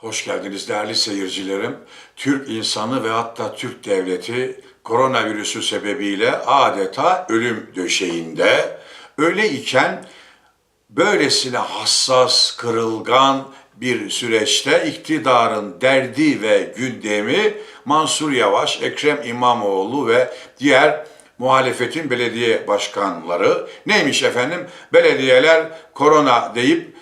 Hoş geldiniz değerli seyircilerim. Türk insanı ve hatta Türk devleti koronavirüsü sebebiyle adeta ölüm döşeğinde. Öyle iken böylesine hassas, kırılgan bir süreçte iktidarın derdi ve gündemi Mansur Yavaş, Ekrem İmamoğlu ve diğer muhalefetin belediye başkanları neymiş efendim? Belediyeler korona deyip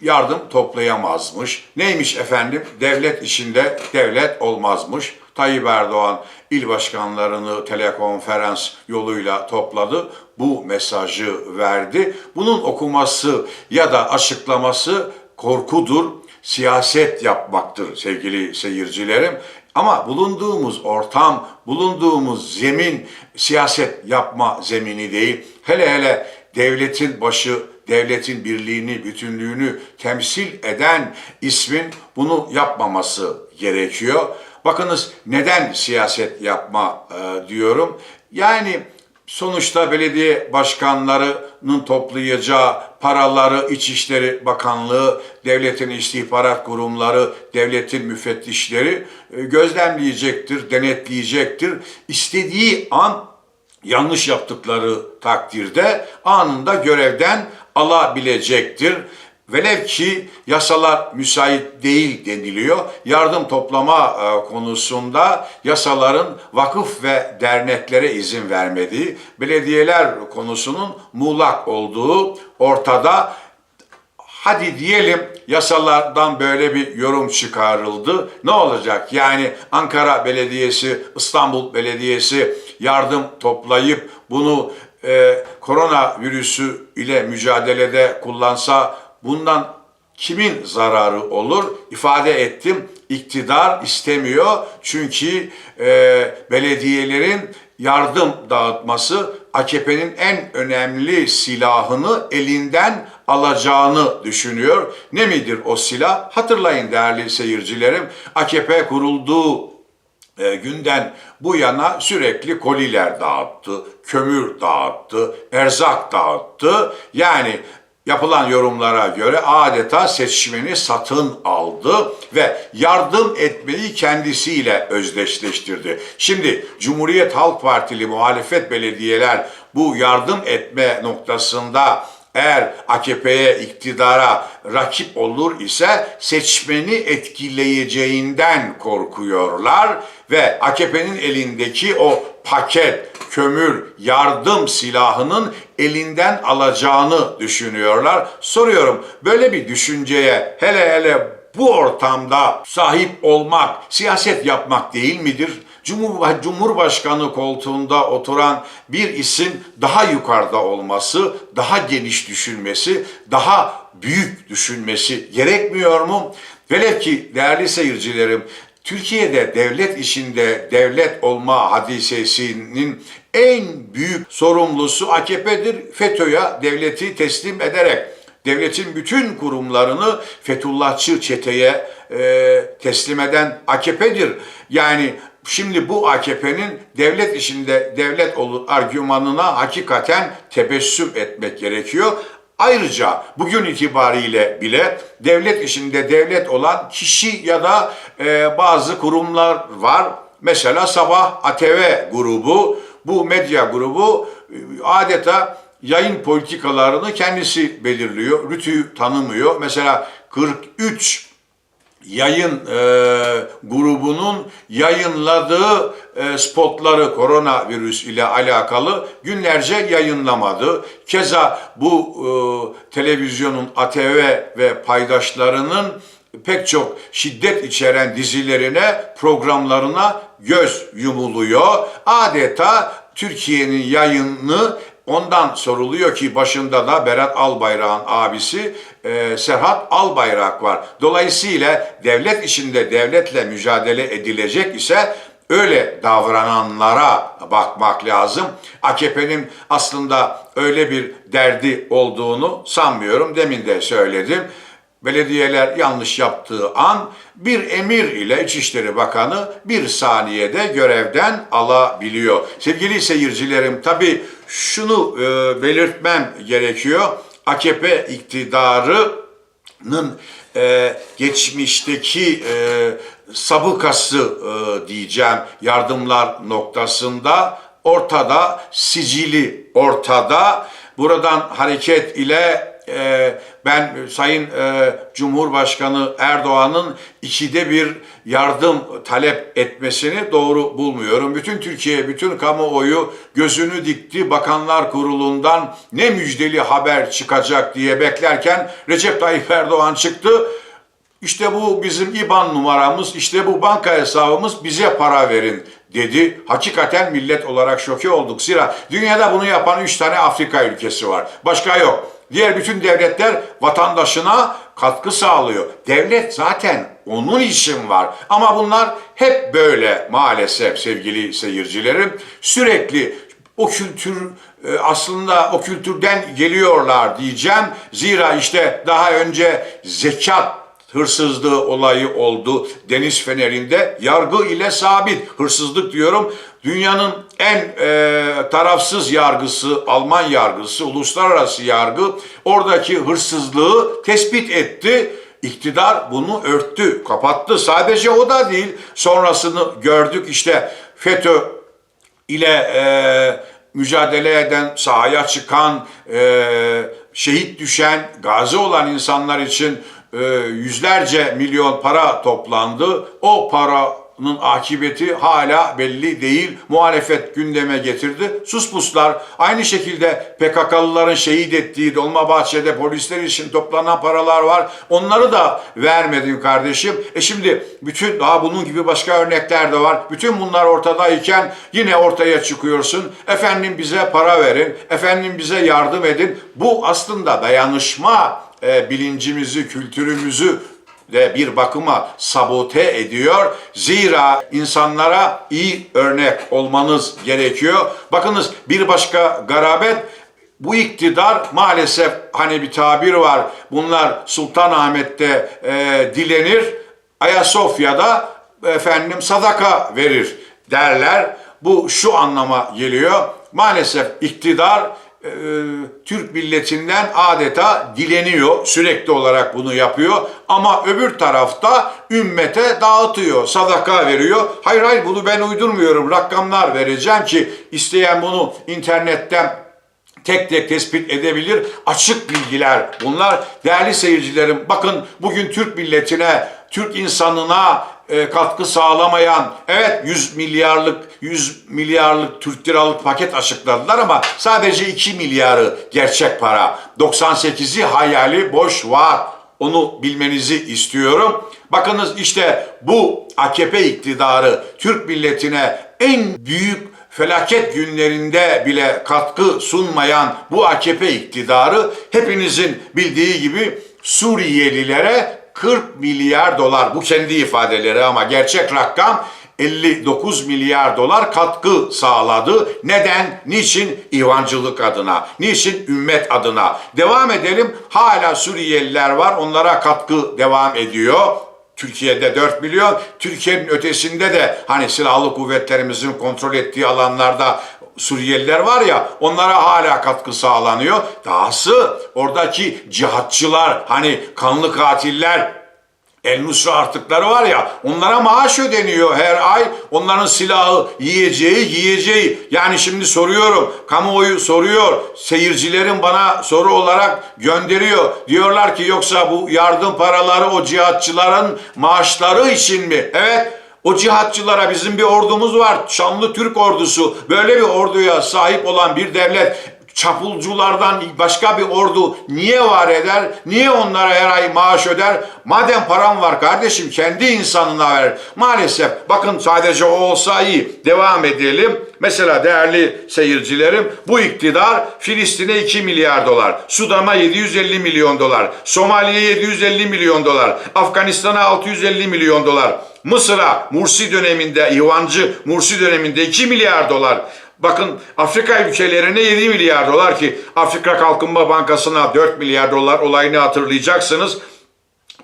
yardım toplayamazmış. Neymiş efendim? Devlet işinde devlet olmazmış. Tayyip Erdoğan il başkanlarını telekonferans yoluyla topladı. Bu mesajı verdi. Bunun okuması ya da açıklaması korkudur, siyaset yapmaktır sevgili seyircilerim. Ama bulunduğumuz ortam, bulunduğumuz zemin siyaset yapma zemini değil. Hele hele devletin başı, devletin birliğini, bütünlüğünü temsil eden ismin bunu yapmaması gerekiyor. Bakınız neden siyaset yapma e, diyorum? Yani sonuçta belediye başkanlarının toplayacağı paraları İçişleri Bakanlığı, devletin istihbarat kurumları, devletin müfettişleri e, gözlemleyecektir, denetleyecektir. İstediği an yanlış yaptıkları takdirde anında görevden alabilecektir. Velev ki yasalar müsait değil deniliyor. Yardım toplama e, konusunda yasaların vakıf ve derneklere izin vermediği, belediyeler konusunun muğlak olduğu ortada. Hadi diyelim yasalardan böyle bir yorum çıkarıldı. Ne olacak? Yani Ankara Belediyesi, İstanbul Belediyesi yardım toplayıp bunu e, korona virüsü ile mücadelede kullansa bundan kimin zararı olur? İfade ettim. İktidar istemiyor çünkü e, belediyelerin yardım dağıtması AKP'nin en önemli silahını elinden alacağını düşünüyor. Ne midir o silah? Hatırlayın değerli seyircilerim. AKP kurulduğu e, günden bu yana sürekli koliler dağıttı, kömür dağıttı, erzak dağıttı. Yani yapılan yorumlara göre adeta seçmeni satın aldı ve yardım etmeyi kendisiyle özdeşleştirdi. Şimdi Cumhuriyet Halk Partili muhalefet belediyeler bu yardım etme noktasında eğer AKP'ye iktidara rakip olur ise seçmeni etkileyeceğinden korkuyorlar ve AKP'nin elindeki o paket, kömür, yardım silahının elinden alacağını düşünüyorlar. Soruyorum böyle bir düşünceye hele hele bu ortamda sahip olmak, siyaset yapmak değil midir? Cumhur, Cumhurbaşkanı koltuğunda oturan bir isim daha yukarıda olması, daha geniş düşünmesi, daha büyük düşünmesi gerekmiyor mu? Velev ki değerli seyircilerim, Türkiye'de devlet işinde devlet olma hadisesinin en büyük sorumlusu AKP'dir. FETÖ'ye devleti teslim ederek devletin bütün kurumlarını Fethullahçı çeteye e, teslim eden AKP'dir. Yani şimdi bu AKP'nin devlet işinde devlet olur argümanına hakikaten tebessüm etmek gerekiyor. Ayrıca bugün itibariyle bile devlet işinde devlet olan kişi ya da e, bazı kurumlar var. Mesela Sabah ATV grubu, bu medya grubu e, adeta yayın politikalarını kendisi belirliyor. Rütü tanımıyor. Mesela 43 yayın e, grubunun yayınladığı e, spotları koronavirüs ile alakalı günlerce yayınlamadı. Keza bu e, televizyonun ATV ve paydaşlarının pek çok şiddet içeren dizilerine, programlarına göz yumuluyor. Adeta Türkiye'nin yayını Ondan soruluyor ki başında da Berat Albayrak'ın abisi e, Serhat Albayrak var. Dolayısıyla devlet işinde devletle mücadele edilecek ise öyle davrananlara bakmak lazım. AKP'nin aslında öyle bir derdi olduğunu sanmıyorum. Demin de söyledim belediyeler yanlış yaptığı an bir emir ile İçişleri Bakanı bir saniyede görevden alabiliyor. Sevgili seyircilerim tabi şunu e, belirtmem gerekiyor. AKP iktidarı Erdoğan'ın e, geçmişteki e, sabıkası e, diyeceğim yardımlar noktasında ortada, sicili ortada. Buradan hareket ile e, ben Sayın e, Cumhurbaşkanı Erdoğan'ın ikide bir yardım talep etmesini doğru bulmuyorum. Bütün Türkiye, bütün kamuoyu gözünü dikti Bakanlar Kurulu'ndan ne müjdeli haber çıkacak diye beklerken Recep Tayyip Erdoğan çıktı. İşte bu bizim IBAN numaramız, işte bu banka hesabımız bize para verin dedi. Hakikaten millet olarak şoke olduk. Zira dünyada bunu yapan 3 tane Afrika ülkesi var. Başka yok. Diğer bütün devletler vatandaşına katkı sağlıyor. Devlet zaten onun için var. Ama bunlar hep böyle maalesef sevgili seyircilerim. Sürekli o kültür e, aslında o kültürden geliyorlar diyeceğim. Zira işte daha önce zekat hırsızlığı olayı oldu Deniz Feneri'nde. Yargı ile sabit hırsızlık diyorum. Dünyanın en e, tarafsız yargısı, Alman yargısı, uluslararası yargı oradaki hırsızlığı tespit etti. İktidar bunu örttü, kapattı. Sadece o da değil. Sonrasını gördük işte FETÖ ile e, mücadele eden, sahaya çıkan, e, şehit düşen, gazi olan insanlar için e, yüzlerce milyon para toplandı. O paranın akıbeti hala belli değil. Muhalefet gündeme getirdi. Suspuslar aynı şekilde PKK'lıların şehit ettiği Dolmabahçe'de polisler için toplanan paralar var. Onları da vermedin kardeşim. E şimdi bütün daha bunun gibi başka örnekler de var. Bütün bunlar ortadayken yine ortaya çıkıyorsun. Efendim bize para verin. Efendim bize yardım edin. Bu aslında dayanışma e, bilincimizi, kültürümüzü de bir bakıma sabote ediyor. Zira insanlara iyi örnek olmanız gerekiyor. Bakınız bir başka garabet bu iktidar maalesef hani bir tabir var. Bunlar Sultanahmet'te e, dilenir. Ayasofya'da efendim sadaka verir derler. Bu şu anlama geliyor. Maalesef iktidar e, Türk milletinden adeta dileniyor. Sürekli olarak bunu yapıyor. Ama öbür tarafta ümmete dağıtıyor. Sadaka veriyor. Hayır hayır bunu ben uydurmuyorum. Rakamlar vereceğim ki isteyen bunu internetten tek tek tespit edebilir. Açık bilgiler bunlar. Değerli seyircilerim bakın bugün Türk milletine, Türk insanına e, katkı sağlamayan evet 100 milyarlık 100 milyarlık Türk liralık paket açıkladılar ama sadece 2 milyarı gerçek para. 98'i hayali boş vaat. Onu bilmenizi istiyorum. Bakınız işte bu AKP iktidarı Türk milletine en büyük felaket günlerinde bile katkı sunmayan bu AKP iktidarı hepinizin bildiği gibi Suriyelilere 40 milyar dolar bu kendi ifadeleri ama gerçek rakam 59 milyar dolar katkı sağladı. Neden? Niçin? İvancılık adına. Niçin? Ümmet adına. Devam edelim. Hala Suriyeliler var. Onlara katkı devam ediyor. Türkiye'de 4 milyon, Türkiye'nin ötesinde de hani silahlı kuvvetlerimizin kontrol ettiği alanlarda Suriyeliler var ya onlara hala katkı sağlanıyor. Dahası oradaki cihatçılar hani kanlı katiller El Nusra artıkları var ya onlara maaş ödeniyor her ay. Onların silahı yiyeceği yiyeceği. Yani şimdi soruyorum kamuoyu soruyor. Seyircilerin bana soru olarak gönderiyor. Diyorlar ki yoksa bu yardım paraları o cihatçıların maaşları için mi? Evet. O cihatçılara bizim bir ordumuz var. Şanlı Türk ordusu. Böyle bir orduya sahip olan bir devlet çapulculardan başka bir ordu niye var eder? Niye onlara her ay maaş öder? Madem param var kardeşim kendi insanına ver. Maalesef bakın sadece o olsa iyi. Devam edelim. Mesela değerli seyircilerim bu iktidar Filistin'e 2 milyar dolar, Sudan'a 750 milyon dolar, Somali'ye 750 milyon dolar, Afganistan'a 650 milyon dolar, Mısır'a Mursi döneminde, İvancı Mursi döneminde 2 milyar dolar, Bakın Afrika ülkelerine 7 milyar dolar ki Afrika Kalkınma Bankası'na 4 milyar dolar olayını hatırlayacaksınız.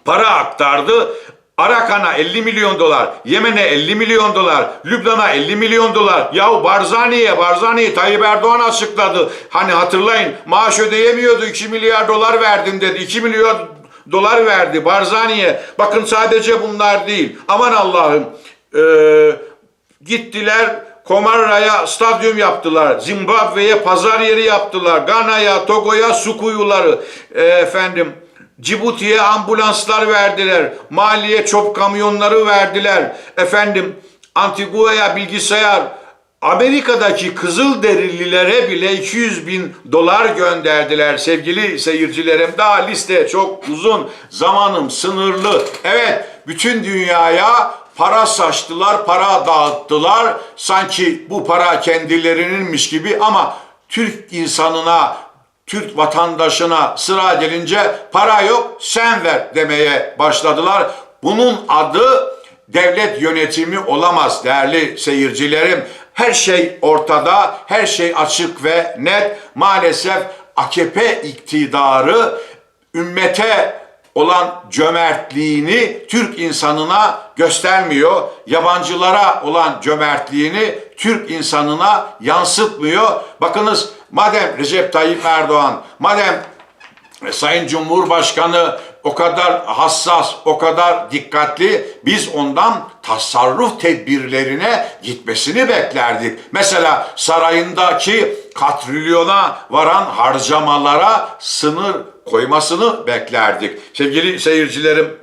Para aktardı. Arakan'a 50 milyon dolar, Yemen'e 50 milyon dolar, Lübnan'a 50 milyon dolar. Yahu Barzani'ye, Barzani'ye Tayyip Erdoğan açıkladı. Hani hatırlayın maaş ödeyemiyordu 2 milyar dolar verdim dedi. 2 milyon dolar verdi Barzani'ye. Bakın sadece bunlar değil. Aman Allah'ım. Ee, gittiler Komarra'ya stadyum yaptılar. Zimbabwe'ye pazar yeri yaptılar. Gana'ya, Togo'ya su kuyuları. Ee, efendim Cibuti'ye ambulanslar verdiler. Mali'ye çöp kamyonları verdiler. Efendim Antigua'ya bilgisayar. Amerika'daki kızıl derililere bile 200 bin dolar gönderdiler sevgili seyircilerim. Daha liste çok uzun, zamanım sınırlı. Evet, bütün dünyaya para saçtılar, para dağıttılar. Sanki bu para kendilerininmiş gibi ama Türk insanına, Türk vatandaşına sıra gelince para yok sen ver demeye başladılar. Bunun adı devlet yönetimi olamaz değerli seyircilerim. Her şey ortada, her şey açık ve net. Maalesef AKP iktidarı ümmete olan cömertliğini Türk insanına göstermiyor. Yabancılara olan cömertliğini Türk insanına yansıtmıyor. Bakınız madem Recep Tayyip Erdoğan, madem Sayın Cumhurbaşkanı o kadar hassas, o kadar dikkatli biz ondan tasarruf tedbirlerine gitmesini beklerdik. Mesela sarayındaki katrilyona varan harcamalara sınır koymasını beklerdik. Sevgili seyircilerim,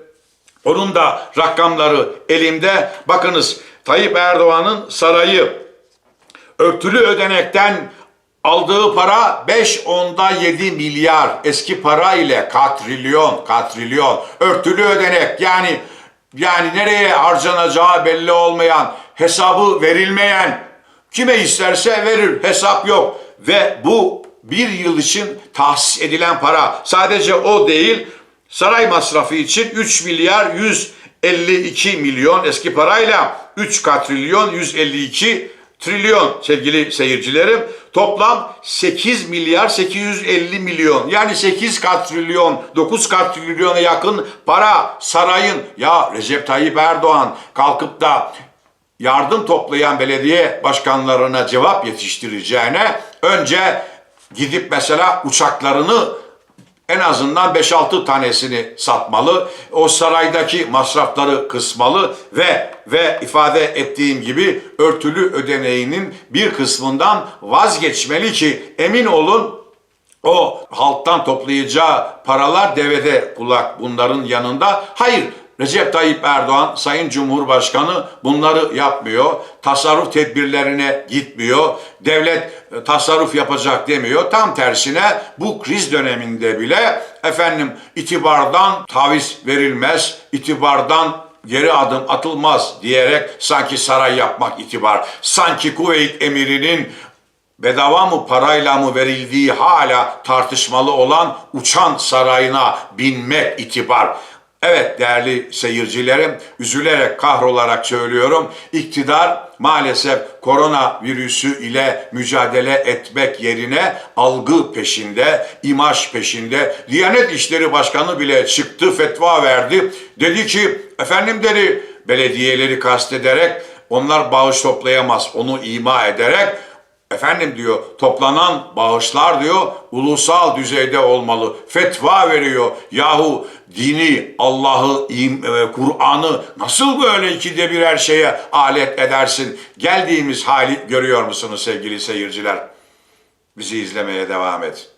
onun da rakamları elimde. Bakınız Tayyip Erdoğan'ın sarayı örtülü ödenekten aldığı para 5 onda 7 milyar. Eski para ile katrilyon katrilyon. Örtülü ödenek yani yani nereye harcanacağı belli olmayan hesabı verilmeyen. Kime isterse verir hesap yok. Ve bu bir yıl için tahsis edilen para. Sadece o değil saray masrafı için 3 milyar 152 milyon eski parayla 3 katrilyon 152 trilyon sevgili seyircilerim. Toplam 8 milyar 850 milyon yani 8 katrilyon 9 katrilyona yakın para sarayın ya Recep Tayyip Erdoğan kalkıp da yardım toplayan belediye başkanlarına cevap yetiştireceğine önce gidip mesela uçaklarını en azından 5-6 tanesini satmalı. O saraydaki masrafları kısmalı ve ve ifade ettiğim gibi örtülü ödeneğinin bir kısmından vazgeçmeli ki emin olun o halktan toplayacağı paralar devede kulak bunların yanında. Hayır Recep Tayyip Erdoğan Sayın Cumhurbaşkanı bunları yapmıyor. Tasarruf tedbirlerine gitmiyor. Devlet e, tasarruf yapacak demiyor. Tam tersine bu kriz döneminde bile efendim itibardan taviz verilmez. itibardan geri adım atılmaz diyerek sanki saray yapmak itibar. Sanki Kuveyt emirinin bedava mı parayla mı verildiği hala tartışmalı olan uçan sarayına binmek itibar. Evet değerli seyircilerim, üzülerek kahrolarak söylüyorum. İktidar maalesef korona virüsü ile mücadele etmek yerine algı peşinde, imaj peşinde. Diyanet İşleri Başkanı bile çıktı, fetva verdi. Dedi ki, efendim dedi, belediyeleri kastederek onlar bağış toplayamaz. Onu ima ederek Efendim diyor toplanan bağışlar diyor ulusal düzeyde olmalı. Fetva veriyor. Yahu dini, Allah'ı, e, Kur'an'ı nasıl böyle ikide bir her şeye alet edersin? Geldiğimiz hali görüyor musunuz sevgili seyirciler? Bizi izlemeye devam et.